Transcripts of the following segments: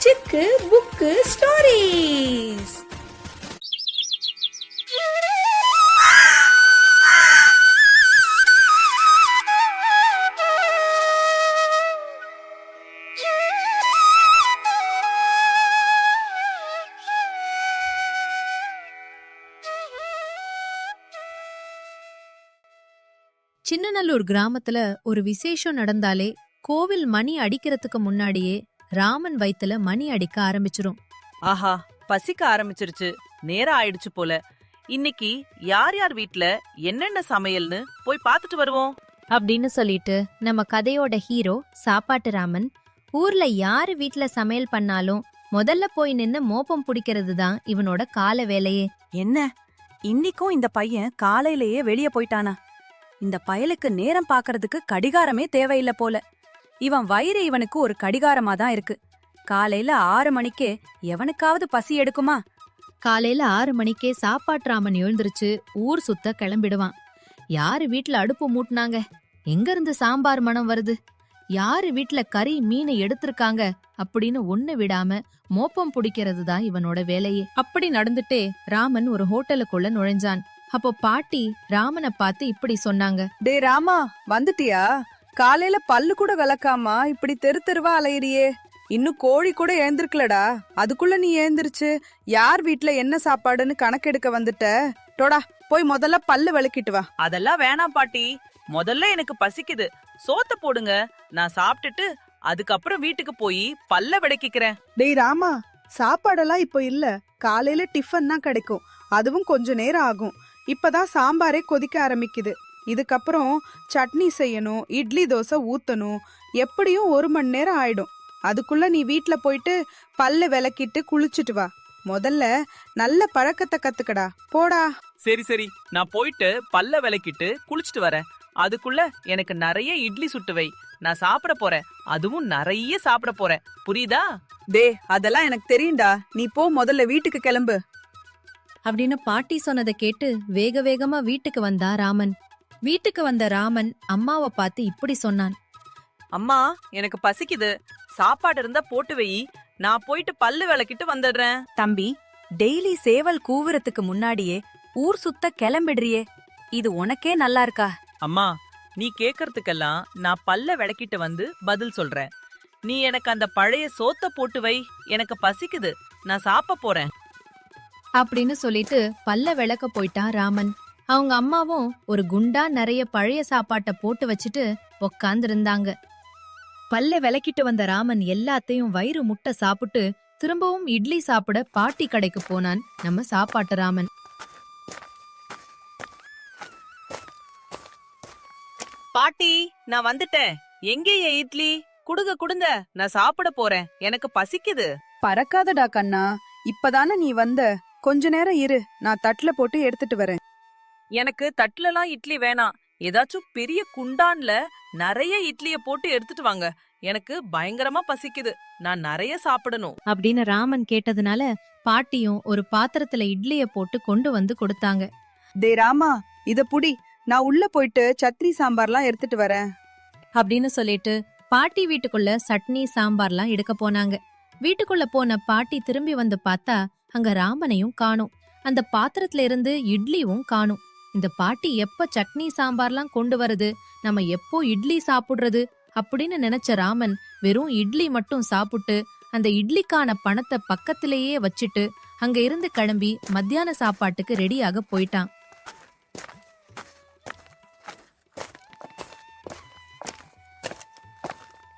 சிக்கு book stories சின்னநல்லூர் கிராமத்துல ஒரு விசேஷம் நடந்தாலே கோவில் மணி அடிக்கிறதுக்கு முன்னாடியே ராமன் வயித்துல மணி அடிக்க ஆரம்பிச்சிரும். ஆஹா பசிக்க ஆரம்பிச்சிருச்சு. நேரம் ஆயிடுச்சு போல. இன்னைக்கு யார் யார் வீட்ல என்னென்ன சமையல்னு போய் பார்த்துட்டு வருவோம். அப்படின்னு சொல்லிட்டு நம்ம கதையோட ஹீரோ சாப்பாட்டு ராமன் ஊர்ல யாரு வீட்ல சமையல் பண்ணாலும் முதல்ல போய் நின்னு மோப்பம் பிடிக்கிறது தான் இவனோட கால வேலையே. என்ன? இன்னிக்கும் இந்த பையன் காலையிலேயே வெளிய போயிட்டானா? இந்த பயலுக்கு நேரம் பார்க்கறதுக்கு கடிகாரமே தேவையில்ல போல. இவன் வயிறு இவனுக்கு ஒரு கடிகாரமா தான் இருக்கு. காலையில ஆறு மணிக்கே எவனுக்காவது பசி எடுக்குமா? காலையில ஆறு மணிக்கே சாப்பாட்டு ராமன் எழுந்திருச்சு ஊர் சுத்த கிளம்பிடுவான். யாரு வீட்ல அடுப்பு மூட்டினாங்க? எங்க இருந்து சாம்பார் மனம் வருது? யாரு வீட்ல கறி மீன் எடுத்திருக்காங்க? அப்படின்னு ஒண்ணு விடாம மோப்பம் பிடிக்கிறது தான் இவனோட வேலையே. அப்படி நடந்துட்டே ராமன் ஒரு ஹோட்டலுக்குள்ள நுழைஞ்சான். அப்போ பாட்டி ராமனை பார்த்து இப்படி சொன்னாங்க. டே ராமா வந்துட்டியா? காலையில பல்லு கூட விளக்காமா? இப்படி தெரு தெருவா அலையிறியே. இன்னும் கோழி கூட எழுந்திருக்கலடா. அதுக்குள்ள நீ எழுந்திருச்சு. யார் வீட்ல என்ன சாப்பாடுன்னு கணக்கெடுக்க வந்துட்ட? டோடா போய் முதல்ல பல்லு விளக்கிட்டு வா. அதெல்லாம் வேணாம் பாட்டி. முதல்ல எனக்கு பசிக்குது. சோத்த போடுங்க. நான் சாப்பிட்டுட்டு அதுக்கப்புறம் வீட்டுக்கு போய் பல்ல விளக்கிக்கிறேன். டேய் ராமா சாப்பாடெல்லாம் இப்போ இல்ல. காலையில டிஃபன் தான் கிடைக்கும். அதுவும் கொஞ்ச நேரம் ஆகும். இப்பதான் சாம்பாரே கொதிக்க ஆரம்பிக்குது. இதுக்கப்புறம் சட்னி செய்யணும் இட்லி தோசை ஊத்தணும் எப்படியும் ஒரு மணி நேரம் ஆயிடும். அதுக்குள்ள நீ வீட்ல போயிட்டு பல்ல விளக்கிட்டு குளிச்சுட்டு வா. முதல்ல நல்ல பழக்கத்தை கத்துக்கடா. போடா. சரி சரி. நான் போயிட்டு பல்ல விளக்கிட்டு குளிச்சிட்டு வரேன். அதுக்குள்ள எனக்கு நிறைய இட்லி சுட்டு வை. நான் சாப்பிட போறேன். அதுவும் நிறைய சாப்பிட போறேன். புரியுதா? டே அதெல்லாம் எனக்கு தெரியும்டா. நீ போ முதல்ல வீட்டுக்கு கிளம்பு. அப்படின்னு பாட்டி சொன்னதை கேட்டு வேக வேகமா வீட்டுக்கு வந்தா ராமன். வீட்டுக்கு வந்த ராமன் அம்மாவை பார்த்து இப்படி சொன்னான். அம்மா எனக்கு பசிக்குது. சாப்பாடு இருந்தா போட்டு வை. நான் போயிட்டு பல்லு விளக்கிட்டு வந்துடுறேன். தம்பி டெய்லி சேவல் கூவுறதுக்கு முன்னாடியே ஊர் சுத்த கிளம்பிடுறியே. இது உனக்கே நல்லா இருக்கா? அம்மா நீ கேக்கறதுக்கெல்லாம் நான் பல்ல விளக்கிட்டு வந்து பதில் சொல்றேன். நீ எனக்கு அந்த பழைய சோத்த போட்டு வை. எனக்கு பசிக்குது. நான் சாப்பிட போறேன். அப்படின்னு சொல்லிட்டு பல்ல விளக்க போயிட்டான் ராமன். அவங்க அம்மாவும் ஒரு குண்டா நிறைய பழைய சாப்பாட்டை போட்டு வச்சுட்டு உக்காந்துருந்தாங்க. பல்ல விளக்கிட்டு வந்த ராமன் எல்லாத்தையும் வயிறு முட்டை சாப்பிட்டு திரும்பவும் இட்லி சாப்பிட பாட்டி கடைக்கு போனான் நம்ம சாப்பாட்டு ராமன். பாட்டி நான் வந்துட்டேன். எங்கே என் இட்லி? குடுங்க குடுங்க. நான் சாப்பிட போறேன். எனக்கு பசிக்குது. பறக்காதடா கண்ணா. இப்பதானே நீ வந்த. கொஞ்ச நேரம் இரு. நான் தட்டுல போட்டு எடுத்துட்டு வரேன். எனக்கு தட்டுலலாம் இட்லி வேணாம். ஏதாச்சும் பெரிய குண்டான்ல நிறைய இட்லிய போட்டு எடுத்துட்டு வாங்க. எனக்கு பயங்கரமா பசிக்குது. நான் நிறைய சாப்பிடணும். அப்படின்னு ராமன் கேட்டதுனால பாட்டியும் ஒரு பாத்திரத்துல இட்லிய போட்டு கொண்டு வந்து கொடுத்தாங்க. டே ராமா இத புடி. நான் உள்ள போயிட்டு சட்னி சாம்பார்லாம் எடுத்துட்டு வரேன். அப்படின்னு சொல்லிட்டு பாட்டி வீட்டுக்குள்ள சட்னி சாம்பார்லாம் எடுக்க போனாங்க. வீட்டுக்குள்ள போன பாட்டி திரும்பி வந்து பார்த்தா அங்க ராமனையும் காணும். அந்த பாத்திரத்துல இருந்து இட்லியும் காணும். இந்த பாட்டி எப்ப சட்னி சாம்பார்லாம் கொண்டு வருது? நம்ம எப்போ இட்லி சாப்பிடுறது? அப்படின்னு நினைச்ச ராமன் வெறும் இட்லி மட்டும் சாப்பிட்டு அந்த இட்லிக்கான பணத்தை பக்கத்திலேயே வச்சுட்டு அங்க இருந்து கிளம்பி மத்தியான சாப்பாட்டுக்கு ரெடியாக போயிட்டான்.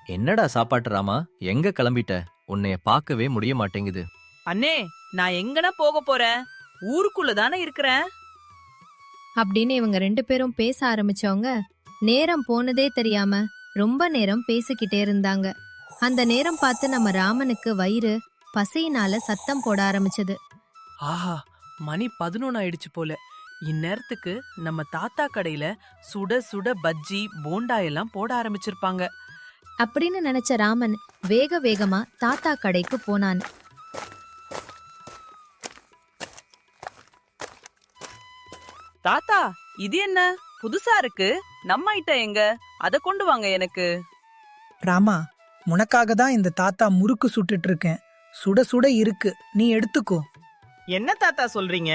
என்னடா சாப்பாட்டு ராமா? எங்க கிளம்பிட்ட? உன்னைய பார்க்கவே முடிய மாட்டேங்குது. அண்ணே நான் எங்கனா போக போறேன் ஊருக்குள்ள தானே இருக்கிறேன்? அப்படின்னு இவங்க ரெண்டு பேரும் பேச ஆரம்பிச்சவங்க நேரம் போனதே தெரியாம ரொம்ப நேரம் பேசிக்கிட்டே இருந்தாங்க. அந்த நேரம் பார்த்து நம்ம ராமனுக்கு வயிறு பசியினால சத்தம் போட ஆரம்பிச்சது. ஆஹா மணி பதினொன்னு ஆயிடுச்சு போல. இந்நேரத்துக்கு நம்ம தாத்தா கடையில சுட சுட பஜ்ஜி போண்டா எல்லாம் போட ஆரம்பிச்சிருப்பாங்க. அப்படின்னு நினைச்ச ராமன் வேக வேகமா தாத்தா கடைக்கு போனான். தாத்தா இது என்ன? புதுசா இருக்கு. நம்ம ஐட்டம் எங்க? அத கொண்டு வாங்க எனக்கு. ராமா உனக்காக தான் இந்த தாத்தா முறுக்கு சுட்டுட்டு இருக்கேன். சுட சுட இருக்கு. நீ எடுத்துக்கோ. என்ன தாத்தா சொல்றீங்க?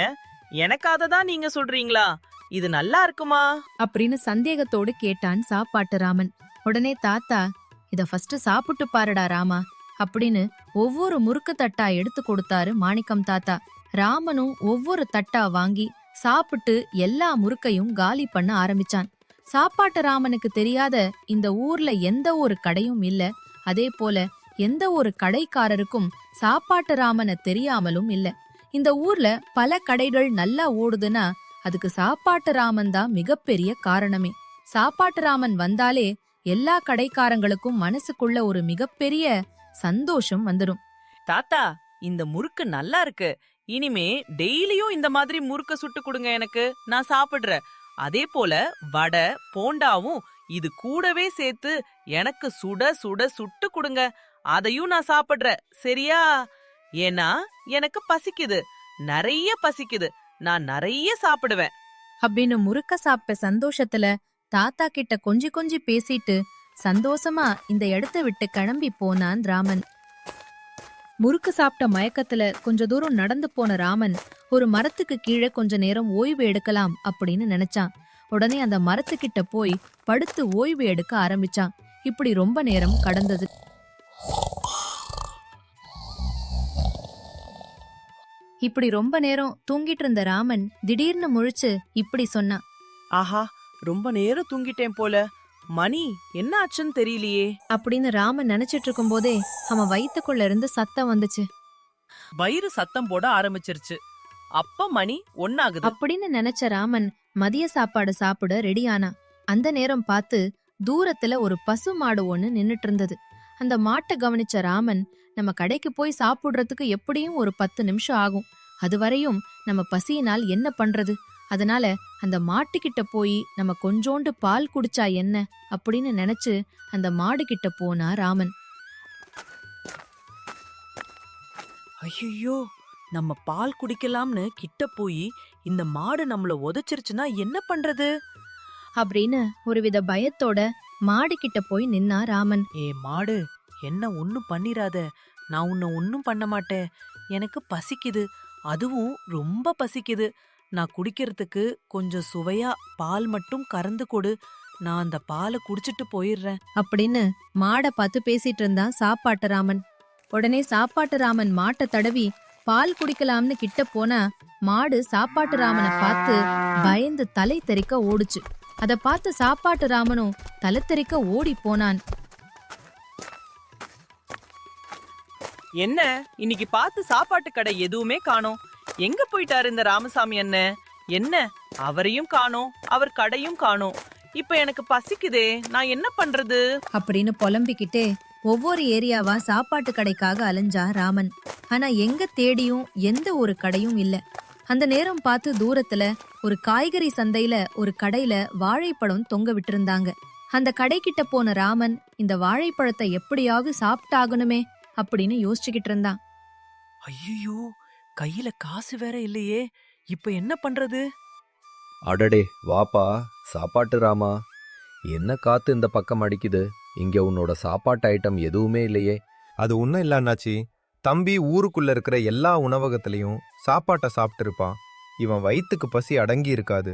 எனக்காக தான் நீங்க சொல்றீங்களா? இது நல்லா இருக்குமா? அப்படின்னு சந்தேகத்தோடு கேட்டான் சாப்பாட்டு ராமன். உடனே தாத்தா இத ஃபர்ஸ்ட் சாப்பிட்டு பாருடா ராமா அப்படின்னு ஒவ்வொரு முறுக்கு தட்டா எடுத்து கொடுத்தாரு மாணிக்கம் தாத்தா. ராமனும் ஒவ்வொரு தட்டா வாங்கி சாப்பிட்டு எல்லா முறுக்கையும் காலி பண்ண ஆரம்பிச்சான். சாப்பாட்டு ராமனுக்கு தெரியாத இந்த ஊர்ல எந்த ஒரு கடையும் இல்ல. அதே போல எந்த ஒரு கடைக்காரருக்கும் சாப்பாட்டு ராமனை தெரியாமலும் இல்ல. இந்த ஊர்ல பல கடைகள் நல்லா ஓடுதுன்னா அதுக்கு சாப்பாட்டு ராமன் தான் மிகப்பெரிய காரணமே. சாப்பாட்டு ராமன் வந்தாலே எல்லா கடைக்காரங்களுக்கும் மனசுக்குள்ள ஒரு மிகப்பெரிய சந்தோஷம் வந்துடும் தாத்தா இந்த முறுக்கு நல்லா இருக்கு. இனிமே டெய்லியும் இந்த மாதிரி முறுக்க சுட்டு கொடுங்க எனக்கு. நான் சாப்பிடுறேன். அதே போல வடை போண்டாவும் இது கூடவே சேர்த்து எனக்கு சுட சுட சுட்டு கொடுங்க. அதையும் நான் சாப்பிடுறேன். சரியா? ஏன்னா எனக்கு பசிக்குது. நிறைய பசிக்குது. நான் நிறைய சாப்பிடுவேன். அப்படின்னு முறுக்க சாப்பிட்ட சந்தோஷத்துல தாத்தா கிட்ட கொஞ்சி கொஞ்சி பேசிட்டு சந்தோஷமா இந்த இடத்த விட்டு கிளம்பி போனான் ராமன். முறுக்கு சாப்பிட்ட மயக்கத்துல கொஞ்ச தூரம் நடந்து போன ராமன் ஒரு மரத்துக்கு கீழே கொஞ்ச நேரம் ஓய்வு எடுக்கலாம் அப்படின்னு நினைச்சான். உடனே அந்த மரத்துக்கிட்ட போய் படுத்து ஓய்வு எடுக்க ஆரம்பிச்சான். இப்படி ரொம்ப நேரம் கடந்தது. இப்படி ரொம்ப நேரம் தூங்கிட்டு இருந்த ராமன் திடீர்னு முழிச்சு இப்படி சொன்னான். ஆஹா ரொம்ப நேரம் தூங்கிட்டேன் போல. மணி என்ன ஆச்சுன்னு தெரியலையே. அப்படின்னு ராமன் நினைச்சிட்டு இருக்கும்போதே அவன் வயித்துக்குள்ள இருந்து சத்தம் வந்துச்சு. வயிறு சத்தம் போட ஆரம்பிச்சிருச்சு. அப்ப மணி ஒன்னாகுது அப்படின்னு நினைச்ச ராமன் மதிய சாப்பாடு சாப்பிட ரெடி ஆனான் அந்த நேரம் பார்த்து தூரத்துல ஒரு பசு மாடு ஒண்ணு நின்னுட்டு இருந்தது அந்த மாட்டை கவனிச்ச ராமன் நம்ம கடைக்கு போய் சாப்பிடுறதுக்கு எப்படியும் ஒரு பத்து நிமிஷம் ஆகும். அதுவரையும் நம்ம பசியினால் என்ன பண்றது? அதனால அந்த மாட்டுக்கிட்ட போய் நம்ம கொஞ்சோண்டு பால் குடிச்சா என்ன அப்படின்னு நினைச்சு அந்த மாடு கிட்ட போனா ராமன். ஐயோ நம்ம பால் குடிக்கலாம்னு கிட்ட போய் இந்த மாடு நம்மள உதைச்சிருச்சுன்னா என்ன பண்றது? அப்படின்னு ஒருவித பயத்தோட மாடு கிட்ட போய் நின்னா ராமன். ஏ மாடு என்ன ஒன்னும் பண்ணிராத. நான் உன்னை ஒன்னும் பண்ண மாட்டேன். எனக்கு பசிக்குது. அதுவும் ரொம்ப பசிக்குது. நான் குடிக்கிறதுக்கு கொஞ்சம் சுவையா பால் மட்டும் கறந்து கொடு. நான் அந்த பாலை குடிச்சிட்டு போயிடுறேன். அப்படின்னு மாடை பார்த்து பேசிட்டு இருந்தான் சாப்பாட்டு ராமன். உடனே சாப்பாட்டு ராமன் மாட்டை தடவி பால் குடிக்கலாம்னு கிட்ட போனா மாடு சாப்பாட்டு ராமனை பார்த்து பயந்து தலை தெறிக்க ஓடுச்சு. அத பார்த்து சாப்பாட்டு ராமனும் தலை தெறிக்க ஓடி போனான். என்ன? இன்னைக்கு பார்த்து சாப்பாட்டு கடை எதுவுமே காணோம். எங்க போயிட்டாரு இந்த ராமசாமி அண்ணன் என்ன? அவரையும் காணோம் அவர் கடையும் காணோம். இப்ப எனக்கு பசிக்குதே நான் என்ன பண்றது? அப்படின்னு புலம்பிக்கிட்டே ஒவ்வொரு ஏரியாவா சாப்பாட்டு கடைக்காக அலைஞ்சா ராமன். ஆனா எங்க தேடியும் எந்த ஒரு கடையும் இல்ல. அந்த நேரம் பார்த்து தூரத்துல ஒரு காய்கறி சந்தையில ஒரு கடையில வாழைப்பழம் தொங்க விட்டிருந்தாங்க. அந்த கடைக்கிட்ட போன ராமன் இந்த வாழைப்பழத்தை எப்படியாவது சாப்பிட்டாகணுமே அப்படின்னு யோசிச்சுக்கிட்டு இருந்தான். ஐயோ கையில காசு வேற இல்லையே இப்ப என்ன பண்றது? அடடே வாப்பா சாப்பாட்டு ராமா. என்ன காத்து இந்த பக்கம் அடிக்குது? இங்க உன்னோட சாப்பாட்டு ஐட்டம் எதுவுமே இல்லையே. அது ஒன்றும் இல்ல அண்ணாச்சி. தம்பி ஊருக்குள்ள இருக்கிற எல்லா உணவகத்திலையும் சாப்பாட்டை சாப்பிட்டு இருப்பான் இவன் வயிற்றுக்கு பசி அடங்கி இருக்காது.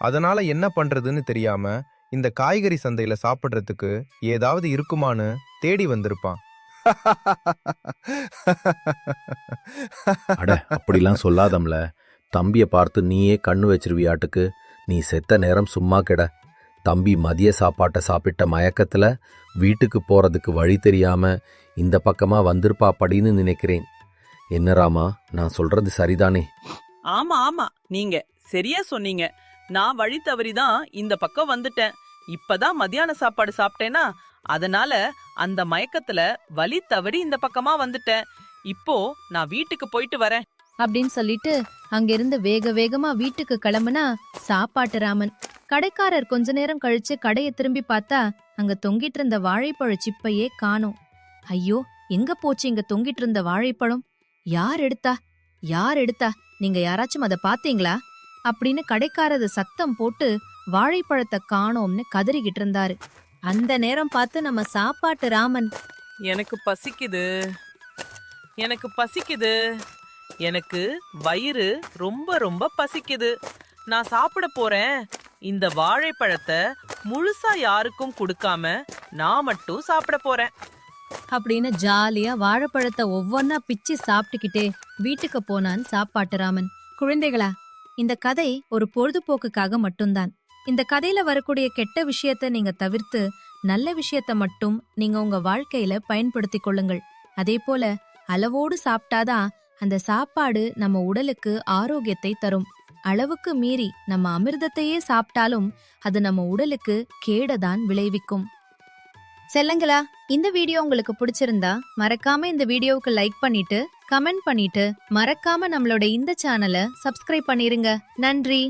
அதனால என்ன பண்றதுன்னு தெரியாம இந்த காய்கறி சந்தையில சாப்பிட்றதுக்கு ஏதாவது இருக்குமான்னு தேடி வந்திருப்பான். அட அப்படிலாம் சொல்லாதம்ல. தம்பியை பார்த்து நீயே கண்ணு வச்சிருவியாட்டுக்கு. நீ செத்த நேரம் சும்மா கிட. தம்பி மதிய சாப்பாட்டை சாப்பிட்ட மயக்கத்துல வீட்டுக்கு போறதுக்கு வழி தெரியாம இந்த பக்கமா வந்திருப்பா அப்படின்னு நினைக்கிறேன். என்ன ராமா நான் சொல்றது சரிதானே? ஆமா ஆமா. நீங்க சரியா சொன்னீங்க. நான் வழி தவறிதான் இந்த பக்கம் வந்துட்டேன். இப்பதான் மத்தியான சாப்பாடு சாப்பிட்டேனா அதனால அந்த மயக்கத்துல வழி தவறி இந்த பக்கமா வந்துட்டேன். இப்போ நான் வீட்டுக்கு போயிட்டு வரேன். அப்படின்னு சொல்லிட்டு அங்கிருந்து வேக வேகமா வீட்டுக்கு கிளம்புனா சாப்பாட்டு ராமன். கடைக்காரர் கொஞ்ச நேரம் கழிச்சு கடையை திரும்பி பார்த்தா அங்க தொங்கிட்டு இருந்த வாழைப்பழ சிப்பையே காணோம். ஐயோ எங்க போச்சு இங்க தொங்கிட்டு இருந்த வாழைப்பழம்? யார் எடுத்தா? யார் எடுத்தா? நீங்க யாராச்சும் அத பாத்தீங்களா அப்படின்னு கடைக்காரது சத்தம் போட்டு வாழைப்பழத்தை காணோம்னு கதறிக்கிட்டு இருந்தாரு. அந்த நேரம் பார்த்து நம்ம சாப்பாட்டு ராமன். எனக்கு பசிக்குது. எனக்கு பசிக்குது. எனக்கு வயிறு ரொம்ப ரொம்ப பசிக்குது. நான் சாப்பிட போறேன். இந்த வாழைப்பழத்தை முழுசா யாருக்கும் கொடுக்காம நான் மட்டும் சாப்பிட போறேன். அப்படின்னு ஜாலியா வாழைப்பழத்தை ஒவ்வொன்னா பிச்சு சாப்பிட்டுக்கிட்டே வீட்டுக்கு போனான் சாப்பாட்டு ராமன். குழந்தைகளா இந்த கதை ஒரு பொழுதுபோக்குக்காக மட்டும்தான். இந்த கதையில வரக்கூடிய கெட்ட விஷயத்த நீங்க தவிர்த்து நல்ல விஷயத்த மட்டும் நீங்க உங்க வாழ்க்கையில பயன்படுத்திக் கொள்ளுங்கள். அதே போல அளவோடு சாப்பிட்டாதான் அந்த சாப்பாடு நம்ம உடலுக்கு ஆரோக்கியத்தை தரும். அளவுக்கு மீறி நம்ம அமிர்தத்தையே சாப்பிட்டாலும் அது நம்ம உடலுக்கு கேடதான் விளைவிக்கும். செல்லங்களா இந்த வீடியோ உங்களுக்கு பிடிச்சிருந்தா மறக்காம இந்த வீடியோவுக்கு லைக் பண்ணிட்டு கமெண்ட் பண்ணிட்டு மறக்காம நம்மளோட இந்த சேனலை சப்ஸ்கிரைப் பண்ணிருங்க. நன்றி.